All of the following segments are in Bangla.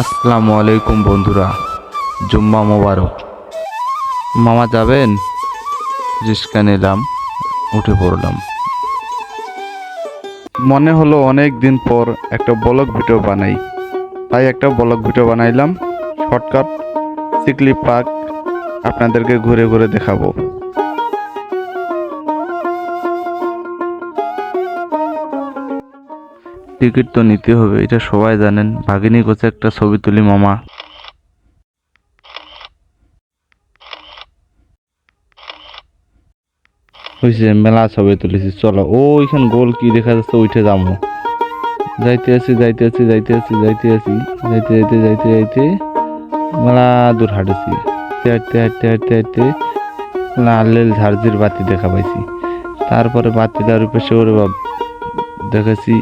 আসসালামু আলাইকুম বন্ধুরা, জুম্মা মোবারক। মামা যাবেন? রিস্কা নিলাম উঠে পড়লাম। মনে হলো অনেক দিন পর একটা ব্লগ ভিডিও বানাই। তাই একটা ব্লগ ভিডিও বানাইলাম, শর্টকাট, সিকলি পার্ক, আপনাদেরকে ঘুরে ঘুরে দেখাবো। টিকিট তো নিতে হবে, এটা সবাই জানেন। ভাগিনী কোচে একটা ছবি তুলি মামা। হয়েছে মেলা ছবি তুলেছি, চলো। ওইখান গোল কি দেখা যাচ্ছে, উঠে যাব যাইতে আছি যাইতে আছি যাইতে আছি যাইতে আছি, যাইতে যাইতে যাইতে যাইতে মেলা দূর হাঁটেছি। হাঁটতে হাঁটতে হাঁটতে হাঁটতে লাল লাল ঝাড়জির বাতি দেখা পাইছি। তারপরে বাতি দেওয়ার পেশে ওরে বাপ দেখেছি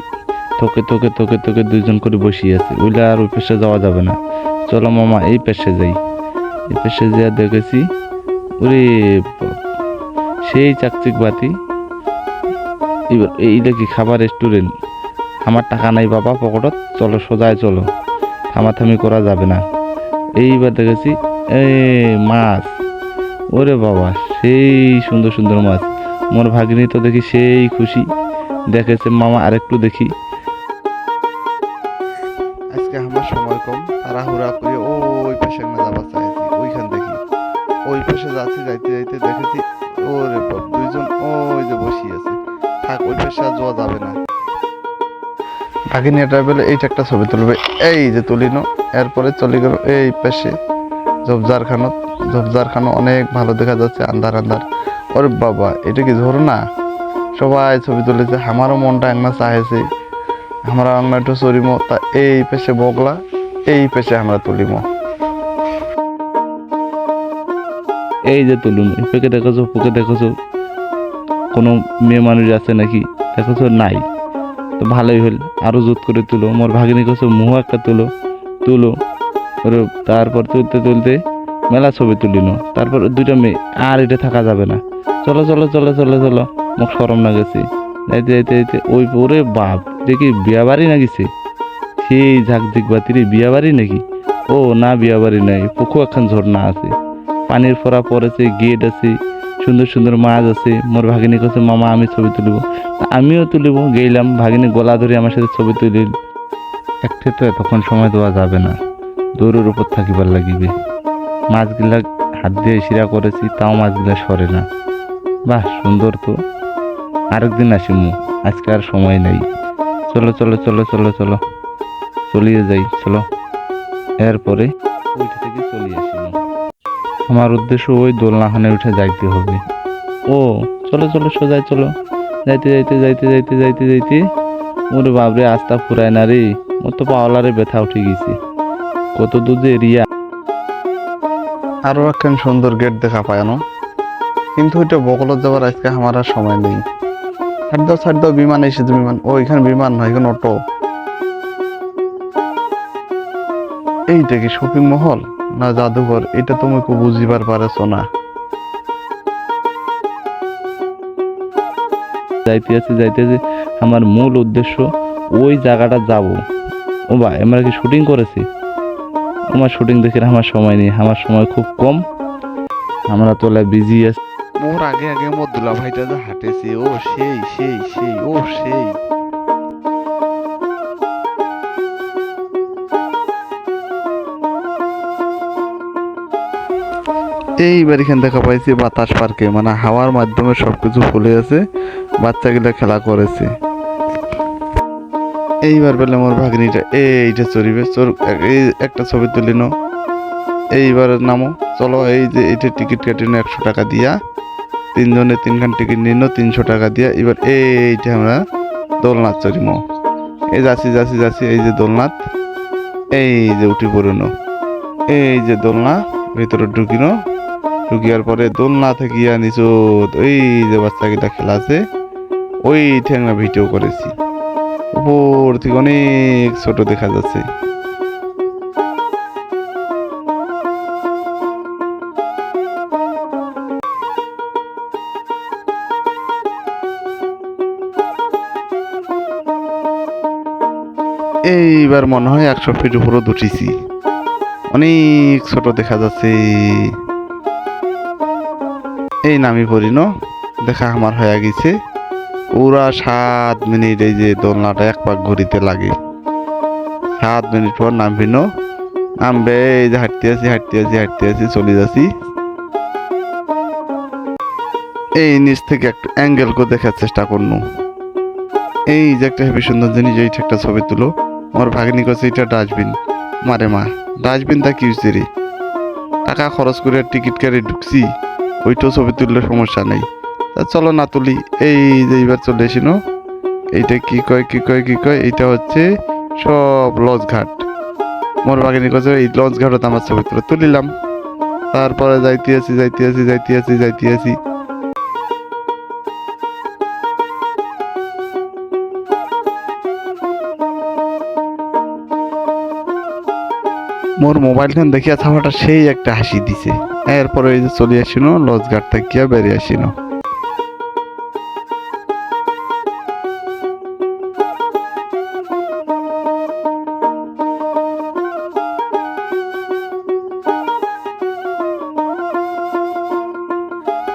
তোকে তোকে তোকে তোকে দুইজন করে বসিয়ে আছে। ওইলে আর ওই পেশে যাওয়া যাবে না। চলো মামা, এই পেশে যাই। এই পেশে যা দেখেছি, ওরে সেই চাকচিক বাতি। এবার এইটা কি খাবার রেস্টুরেন্ট আমার টাকা নাই বাবা, পকেটত। চলো, সোজায় চলো। থামাথামি করা যাবে না। এইবার দেখেছি, এ মাছ। ওরে বাবা, সেই সুন্দর সুন্দর মাছ। মোর ভাগিনী তো দেখি সেই খুশি। দেখেছে, মামা আরেকটু দেখি। আজকে আমার সময় কম। তাড়াহুড়া করে ওই পেশে না যাবার চাইছি ওইখান দেখি। ওই পেশে যাচ্ছি, যাইতে যাইতে দেখেছি, ওরে বাপ, দুইজন ওই যে বসিয়ে আছে। থাক, ওই পেশে আর যাওয়া যাবে না। ভাগিনী বলে এইটা একটা ছবি তুলবে। এই যে তুলিনো এরপরে চলে গেল এই পেশে। ঝোপঝাড় খানো ঝোপঝাড় খানো অনেক ভালো দেখা যাচ্ছে, আন্ধার আন্ধার। ওরে বাবা, এটা কি ঝোরনা সবাই ছবি তুলেছে, আমারও মনটা একনা চাহেছে আমরা আমরা একটু চরিম তা এই পেশে বগলা, এই পেশে আমরা তুলিম। এই যে তুলুন এপেকে দেখেছ ওকে দেখেছ? কোনো মেয়ে মানুষ আছে নাকি? দেখেছ? নাই। তো ভালোই হল, আরও জোত করে তুলো। মোর ভাগিনী কেছো মুহ একটা তুলো তুলো। তারপর তুলতে তুলতে মেলা ছবি তুলিল তারপর দুইটা মেয়ে, আর এটা থাকা যাবে না। চলো চলো চলো চলো চলো মোক সরম না গেছে ওই ওরে বাপ দেখি বিয়া বাড়ি না গেছে সেই ঝাকঝিক বাতিরে বিয়া বাড়ি নাকি? ও না, বিয়া বাড়ি নাই পুকু এখন ঝর্ণা আছে। পানির ফোড়া পড়েছে, গেট আছে, সুন্দর সুন্দর মাছ আছে, মোর ভাগিনী কাছে মামা, আমি ছবি তুলিব। আমিও তুলিব, গেলাম, ভাগিনী গলা ধরে আমার সাথে ছবি তুলিল একটে তো এতক্ষণ সময় দেওয়া যাবে না, দৌড়ের উপর থাকিবার লাগিবে। মাছগুলা হাত দিয়ে শিরা করেছি, তাও মাছগুলা সরে না। বাহ, সুন্দর তো। আরেকদিন আসিমু, আজকে আর সময় নেই। চলো চলো চলো চলো চলো। চলিয়ে যাই, চলো। এরপরে ওইটা থেকে চলিয়ে আসিমু। আমার উদ্দেশ্য ওই দোলনাখানে উঠে যাইতে হবে। ও, চলো চলো সোজাই চলো। যাইতে যাইতে যাইতে যাইতে যাইতে যাইতে ওরে বাবরে আস্তা ফুরায় না রে, মোর তো পাওয়ালারে ব্যথা উঠে গেছে। কত দূর যে এরিয়া। আরও একখান সুন্দর গেট দেখা পায়ানো কিন্তু ওইটা বকলত যাবার আজকে আমার আর সময় নেই। ছাড় দাও বিমান এসেছে, বিমান। ও, এখানে বিমান নয়, এখানে অটো। এইটা কি শপিং মহল না জাদুঘর? এটা তুমি খুব বুঝিবার পারেছো না। যাইতে আছে যাইতে আছে। আমার মূল উদ্দেশ্য, ওই জায়গাটা যাব। ও বা আমরা কি শুটিং করেছি? আমার শুটিং দেখে আমার সময় নেই। আমার সময় খুব কম। আমরা তোলা বিজি আছি। মোর আগে আগে মোর দুলা ভাইটা যে হাঁটেছে, ও সেই সেই সেই, ও সেই। এইবার এখানে দেখা পাইছি বাতাস পার্কে মানে হাওয়ার মাধ্যমে সবকিছু ফুলে আছে, বাচ্চাগুলা খেলা করেছে। এইবার পেলে মোর ভাগ্নিটা এইটা চড়িবে চোর এই একটা ছবি তুলি নো এইবার নামো, চলো, এই যে এইটা টিকিট কাটিনো একশো টাকা দিয়া। তিনজনে তিনখান টিকিট নিল তিনশো টাকা দিয়া এবার এইটা আমরা দোলনাথ চড়িম এই যাচ্ছি যাচ্ছি যাচ্ছি, এই যে দোলনাথ, এই যে উঠি পড়ুনো এই যে দোলনা, ভিতরে ঢুকিনো ঢুকিয়ার পরে দোলনা থেকে নিচু ওই যে বাচ্চাগুলা খেলা আছে ওই ঠেংনা ভিডিও করেছি। উপর থেকে অনেক ছোট দেখা যাচ্ছে। এইবার মনে হয় একশো ফিট উপরে উঠেছি অনেক ছোট দেখা যাচ্ছে। এই নামি পড়ি ন। দেখা আমার হয়ে গেছে। পুরা সাত মিনিট এই যে দোলনাটা এক পাক ঘুরিতে লাগে। সাত মিনিট পর নামবি ন। নামবে, এই যে হাঁটতে আছি হাঁটতে আছি হাঁটতে আছি, চলে যাচ্ছি। এই নিচ থেকে একটা অ্যাঙ্গেল করে দেখার চেষ্টা করনু। এই যে একটা হেবি সুন্দর জিনিস, এইটা একটা ছবি তুলো। আমার ভাগ্নি কাছে এটা ডাস্টবিন। মারে মা, ডাস্টবিনটা কি হয়েছে রে? টাকা খরচ করে টিকিট কেটে ঢুকছি ওইটাও ছবি তুললে সমস্যা নেই। তা চলো না তুলি, এই যে এইবার চলে এসিন এইটা কি কয় কি কয় কি কয়? এইটা হচ্ছে সব লঞ্চ ঘাট। মোর বাগিনী কাছে এই লঞ্চ ঘাটত আমার ছবি তুলে, তুলিলাম। তারপরে যাইতে আছি যাইতে আছি যাইতে আছি যাইতে আছি মোর মোবাইল ফোন দেখিয়া ছাওয়াটা সেই একটা হাসি দিছে। এরপর ওই যে চলে লজ ঘাট থেকে বেরিয়ে আসিনো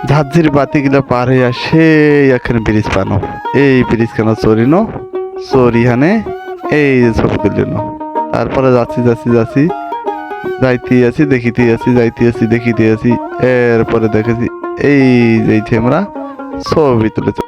ঝাঁঝির বাতিগুলো পার হইয়া সেই এখন ব্রিজ পানো এই ব্রিজ কেন চরিনো চরি হানে এই ছবি তুলিনো তারপরে যাচ্ছি যাচ্ছি যাচ্ছি। যাইতে আছি দেখিতে আছি যাইতে আছি দেখিতে আছি। এরপরে দেখেছি, এই যে আমরা ছবি তুলেছে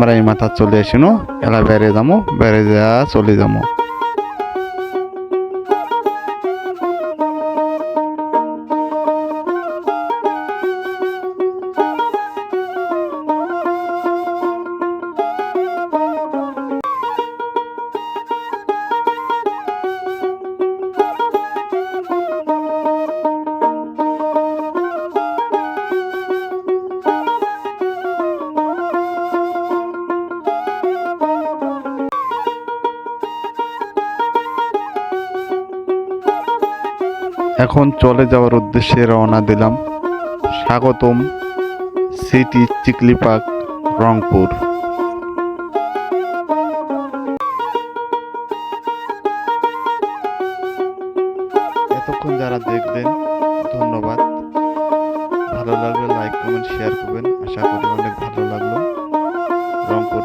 আমরা এই মাথা চলে আসিনো এলা বেড়ে যাব বেড়ে এখন চলে যাওয়ার উদ্দেশ্যে রওনা দিলাম। স্বাগতম সিটি চিকলি পার্ক, রংপুর। এতক্ষণ যারা দেখবেন, ধন্যবাদ। ভালো লাগলে লাইক কমেন্ট শেয়ার করবেন। আশা করি অনেক ভালো লাগল। রংপুর